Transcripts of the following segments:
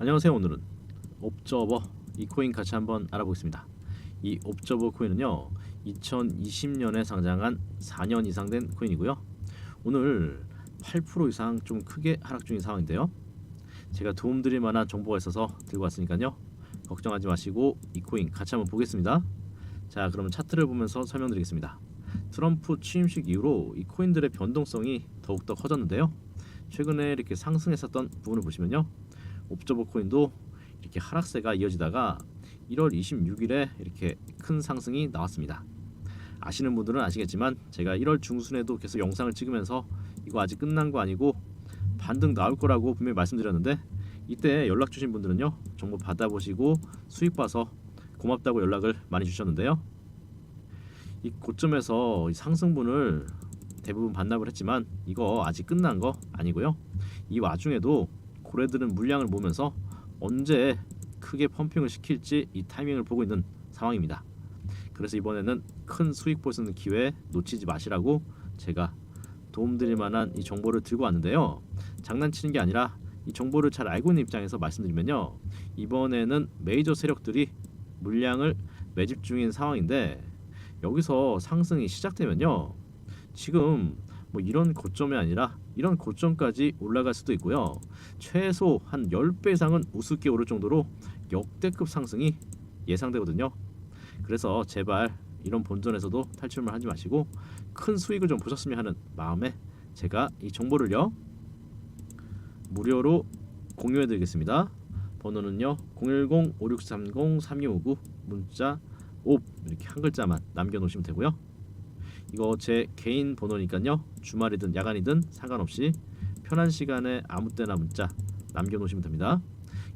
안녕하세요. 오늘은 옵저버 이 코인 같이 한번 알아보겠습니다. 이 옵저버 코인은요. 2020년에 상장한 4년 이상 된 코인이고요. 오늘 8% 이상 좀 크게 하락 중인 상황인데요. 제가 도움드릴 만한 정보가 있어서 들고 왔으니까요. 걱정하지 마시고 이 코인 같이 한번 보겠습니다. 자, 그러면 차트를 보면서 설명드리겠습니다. 트럼프 취임식 이후로 이 코인들의 변동성이 더욱더 커졌는데요. 최근에 이렇게 상승했었던 부분을 보시면요. 옵저버 코인도 이렇게 하락세가 이어지다가 1월 26일에 이렇게 큰 상승이 나왔습니다. 아시는 분들은 아시겠지만 제가 1월 중순에도 계속 영상을 찍으면서 이거 아직 끝난 거 아니고 반등 나올 거라고 분명히 말씀드렸는데 이때 연락 주신 분들은요 정보 받아보시고 수익 봐서 고맙다고 연락을 많이 주셨는데요 이 고점에서 이 상승분을 대부분 반납을 했지만 이거 아직 끝난 거 아니고요 이 와중에도 고래들은 물량을 모으면서 언제 크게 펌핑을 시킬지 이 타이밍을 보고 있는 상황입니다. 그래서 이번에는 큰 수익 있는 기회 놓치지 마시라고 제가 도움드릴 만한 이 정보를 들고 왔는데요. 장난치는 게 아니라 이 정보를 잘 알고 있는 입장에서 말씀드리면요. 이번에는 메이저 세력들이 물량을 매집 중인 상황인데 여기서 상승이 시작되면요. 지금 뭐 이런 고점이 아니라 이런 고점까지 올라갈 수도 있고요. 최소 한 10배 이상은 우습게 오를 정도로 역대급 상승이 예상되거든요. 그래서 제발 이런 본전에서도 탈출만 하지 마시고 큰 수익을 좀 보셨으면 하는 마음에 제가 이 정보를요 무료로 공유해 드리겠습니다. 번호는요 010-5630-3259 문자 5 이렇게 한 글자만 남겨 놓으시면 되고요. 이거 제 개인 번호니까요 주말이든 야간이든 상관없이 편한 시간에 아무 때나 문자 남겨 놓으시면 됩니다.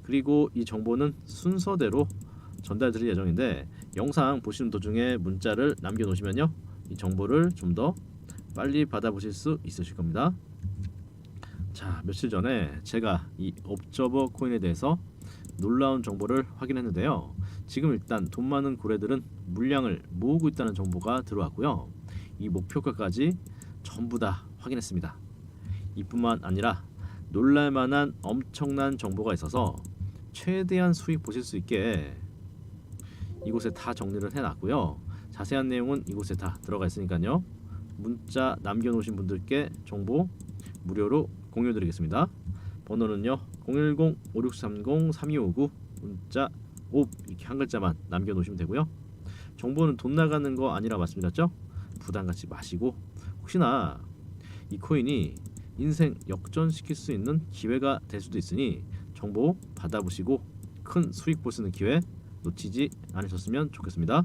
그리고 이 정보는 순서대로 전달 드릴 예정인데 영상 보시는 도중에 문자를 남겨 놓으시면요 이 정보를 좀 더 빨리 받아보실 수 있으실 겁니다. 자 며칠 전에 제가 이 옵저버 코인에 대해서 놀라운 정보를 확인했는데요. 지금 일단 돈 많은 고래들은 물량을 모으고 있다는 정보가 들어왔고요. 이 목표가까지 전부 다 확인했습니다. 이뿐만 아니라 놀랄만한 엄청난 정보가 있어서 최대한 수익 보실 수 있게 이곳에 다 정리를 해놨고요. 자세한 내용은 이곳에 다 들어가 있으니까요. 문자 남겨놓으신 분들께 정보 무료로 공유드리겠습니다. 번호는요 010-5630-3259 문자 5 이렇게 한 글자만 남겨놓으시면 되고요. 정보는 돈 나가는 거 아니라 말씀드렸죠? 부담 갖지 마시고 혹시나 이 코인이 인생 역전시킬 수 있는 기회가 될 수도 있으니 정보 받아보시고 큰 수익 있는 기회 놓치지 않으셨으면 좋겠습니다.